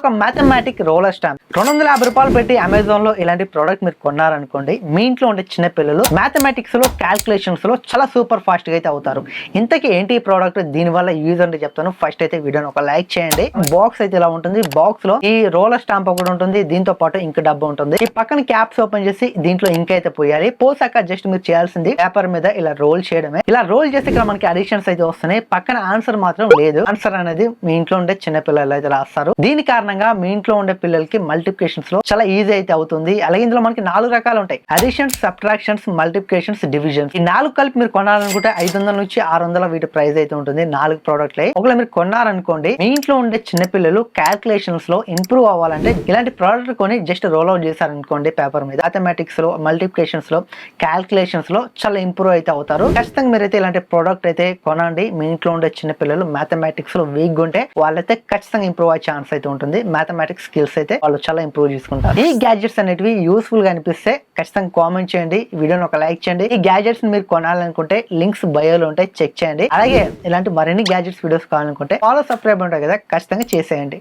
ఒక mathematic roller stamp రెండు వందల యాభై రూపాయలు పెట్టి అమెజాన్లో ఇలాంటి ప్రోడక్ట్ మీరు కొన్నారనుకోండి మీ ఇంట్లో ఉండే చిన్న పిల్లలు మ్యాథమెటిక్స్లో క్యాల్కులేషన్స్లో చాలా సూపర్ ఫాస్ట్గా అయితే అవుతారు. ఇంతకీ ఏంటి ఈ ప్రోడక్ట్ దీని వల్ల యూజ్ అంటే చెప్తాను. ఫస్ట్ అయితే వీడియోని ఒక లైక్ చేయండి. బాక్స్ అయితే ఇలా ఉంటుంది. బాక్స్లో ఈ రోలర్ స్టాంప్ ఒకటి ఉంటుంది. దీంతో పాటు ఇంక డబ్బు ఉంటుంది. ఈ పక్కన క్యాప్స్ ఓపెన్ చేసి దీంట్లో ఇంక అయితే పోయాలి. పోసాక జస్ట్ మీరు చేయాల్సింది పేపర్ మీద ఇలా రోల్ చేయడమే. ఇలా రోల్ చేసి ఇక్కడ మనకి అడిషన్స్ అయితే వస్తున్నాయి. పక్కన ఆన్సర్ మాత్రం లేదు. ఆన్సర్ అనేది మీ ఇంట్లో ఉండే చిన్న పిల్లలు అయితే రాస్తారు. దీని కారణంగా మీ ఇంట్లో ఉండే పిల్లలకి మల్టిప్లికేషన్స్లో చాలా ఈజీ అయితే అవుతుంది. అలాగే ఇందులో మనకి నాలుగు రకాలు ఉంటాయి. అడిషన్స్ సబ్ట్రాక్షన్స్ మల్టిప్లికేషన్స్ డివిజన్స్ ఈ నాలుగు కలిపి మీరు కొనాలనుకుంటే ఐదు వందల నుంచి ఆరు వందల వీటి ప్రైస్ అయితే ఉంటుంది. నాలుగు ప్రోడక్ట్లే ఒకవేళ మీరు కొన్నారనుకోండి మీ ఇంట్లో ఉండే చిన్నపిల్లలు క్యాల్కులేషన్స్లో ఇంప్రూవ్ అవ్వాలంటే ఇలాంటి ప్రోడక్ట్ కొని జస్ట్ రోల్ అవుట్ చేశారనుకోండి పేపర్ మీద. మ్యాథమెటిక్స్లో మల్టిప్లికేషన్స్లో క్యాల్కులేషన్స్లో చాలా ఇంప్రూవ్ అయితే అవుతారు. ఖచ్చితంగా మీరైతే ఇలాంటి ప్రోడక్ట్ అయితే కొనండి. మీ ఇంట్లో ఉండే చిన్న పిల్లలు మ్యాథమెటిక్స్లో వీక్ ఉంటే వాళ్ళైతే ఖచ్చితంగా ఇంప్రూవ్ అయ్యే ఛాన్స్ అయితే ఉంటుంది. ఉంటుంది. మ్యాథమెటిక్స్ స్కిల్స్ అయితే వాళ్ళు చాలా ఇంప్రూవ్ చేసుకుంటారు. ఈ గ్యాడ్జెట్స్ అనేటివి యూస్ఫుల్గా అనిపిస్తే ఖచ్చితంగా కామెంట్ చేయండి. వీడియోని ఒక లైక్ చేయండి. ఈ గ్యాడ్జెట్స్ మీరు కొనాలనుకుంటే లింక్స్ బయోలో ఉంటాయి. చెక్ చేయండి. అలాగే ఇలాంటి మరిన్ని గ్యాడ్జెట్స్ వీడియోస్ కావాలనుకుంటే ఫాలో సబ్స్క్రైబ్ ఉంటాయి కదా. ఖచ్చితంగా చేసేయండి.